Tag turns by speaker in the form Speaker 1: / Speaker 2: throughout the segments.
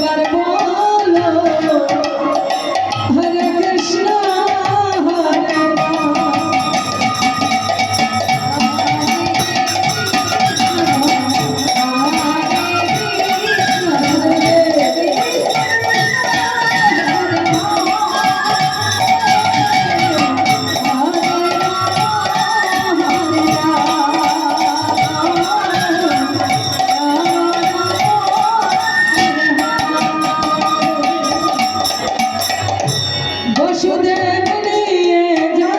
Speaker 1: একবার বসুদেব নিয়ে যা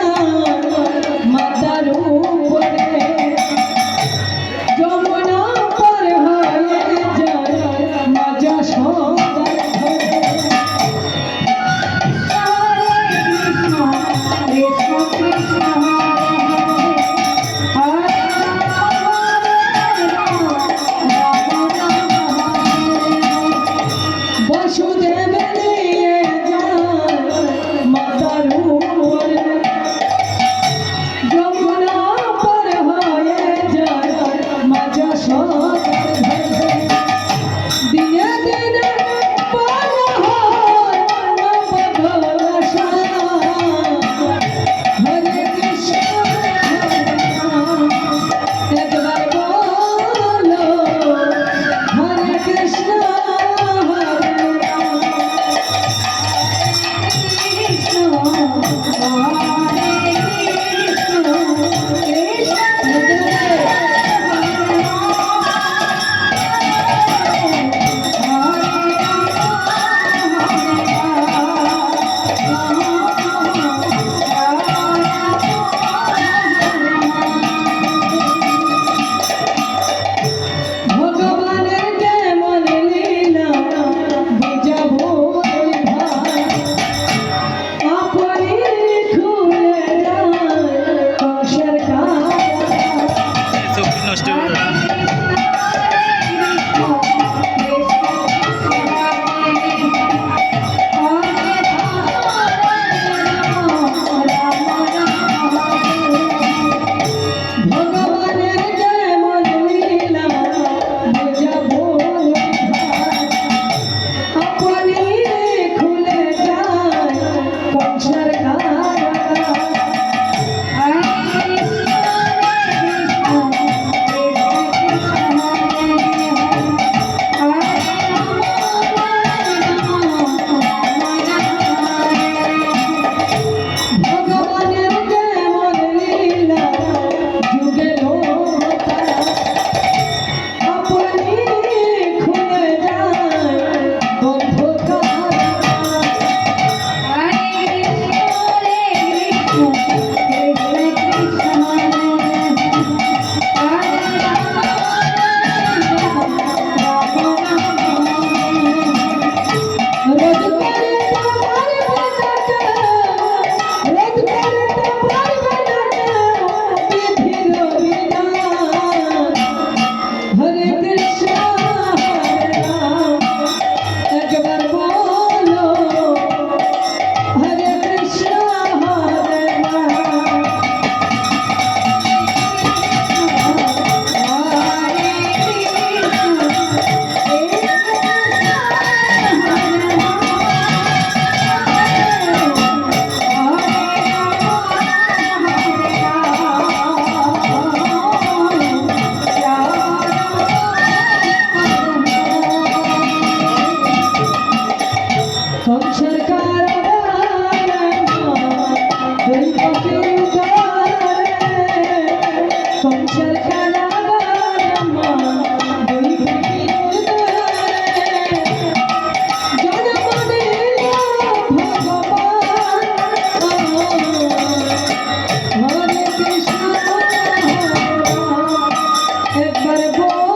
Speaker 1: মাতার উপরে। যমুনা পর হয়ে যায় মাজা সব amor.